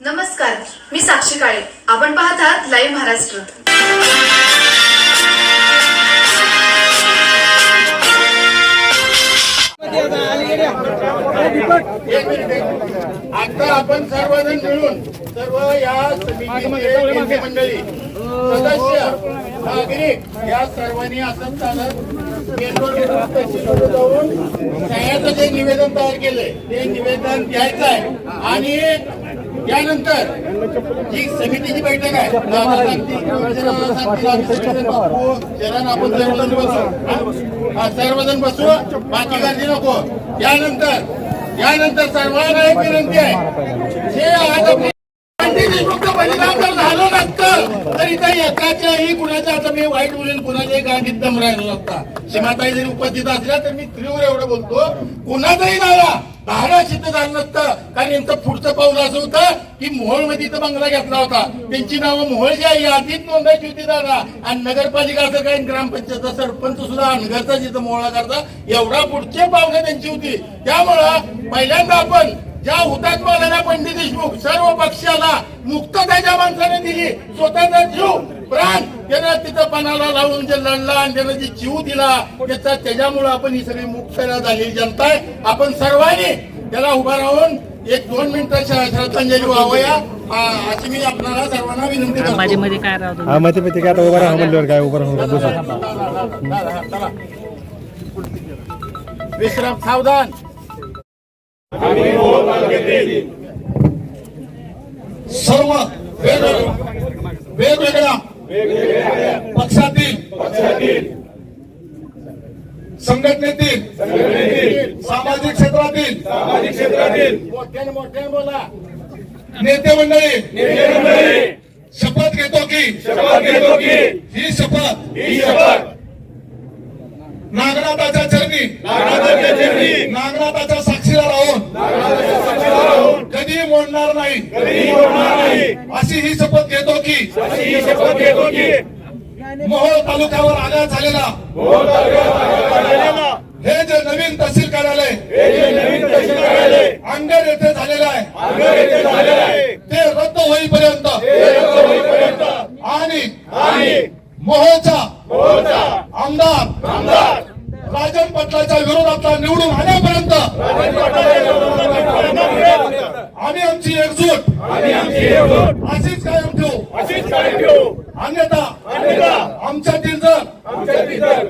नमस्कार मी साक्षी काळे. आपण पाहत आहात लाईव्ह महाराष्ट्र आता आपण सर्वजण मिळून सर्व या समितीचे मंडळी सदस्य नागरिक या सर्वांनी असं चालत केंद्र जाऊन सह्याचं जे निवेदन तयार केलंय ते निवेदन द्यायचं आहे. आणि त्यानंतर जी समितीची बैठक आहे सर्वजण बसू. सर्वजण बसू बाकी गर्दी नको. यानंतर यानंतर सर्वांना एक विनंती आहे. जे आज आपली बलिदान झालं नसतं तर इथं एकाच्याही कुणाच्या आता मी वाईट बोलेन कुणाच्याही गांडीत दम राहिलो नसता. सीमाताई जरी उपस्थित असल्या तर मी तीव्र एवढं बोलतो. कुणाचाही नाला बारा सिद्ध झालं नसतं. कारण यांचं पुढचं पाऊल असं होतं की मोहळमध्ये इथं बंगला घेतला होता. त्यांची नावं मोहोळच्या यादीत नोंदायची होती दादा. आणि नगरपालिका असं काही ग्रामपंचायतचा सरपंच सुद्धा अनघरचा जिथं मोहळा करता एवढा पुढचे पावलं त्यांची होती. त्यामुळं पहिल्यांदा आपण ज्या हुतात्मा पंडित देशमुख सर्व पक्षाला मुक्ततेच्या माणसाने दिली. स्वतःचा जीव प्राण. त्यानं तिथं पणाला लावून जे लढला आणि त्यानं जे जीव दिला त्याचा त्याच्यामुळं आपण ही सगळी मुक्तता झालेली जनता आहे. आपण सर्वांनी त्याला उभा राहून एक दोन मिनिटं श्र- श्रद्धांजली व्हावया अशी मी आपल्याला सर्वांना विनंती करतो. मध्ये मध्ये काय राहतो मग ते काय आता उभं राहा म्हणल्यावर काय उभं राहून बसू चला, चला. विश्राम सावधान. सर्व वेगवेगळ्या पक्षातील संघटनेतील सामाजिक क्षेत्रातील सामाजिक क्षेत्रातील बोला. नेते मंडळी शपथ घेतो की शपथ घेतो की ही शपथ ही शपथ नागनाथाच्या चरणी नागनाथाच्या चरणी नागनाथाच्या साक्षीला राहून मोडणार नाही. अशी ही शपथ घेतो की अशी शपथ घेतो की मोहोळ तालुक्यावर आल्या झालेला. हे जे नवीन तहसील कार्यालय अंगर येथे झालेलं आहे. ते रद्द होईपर्यंत आणि मोहोळचा आमदार राजन पाटलाच्या विरोधातला निवडून आल्यापर्यंत अन्यथा जर आमच्यातील जर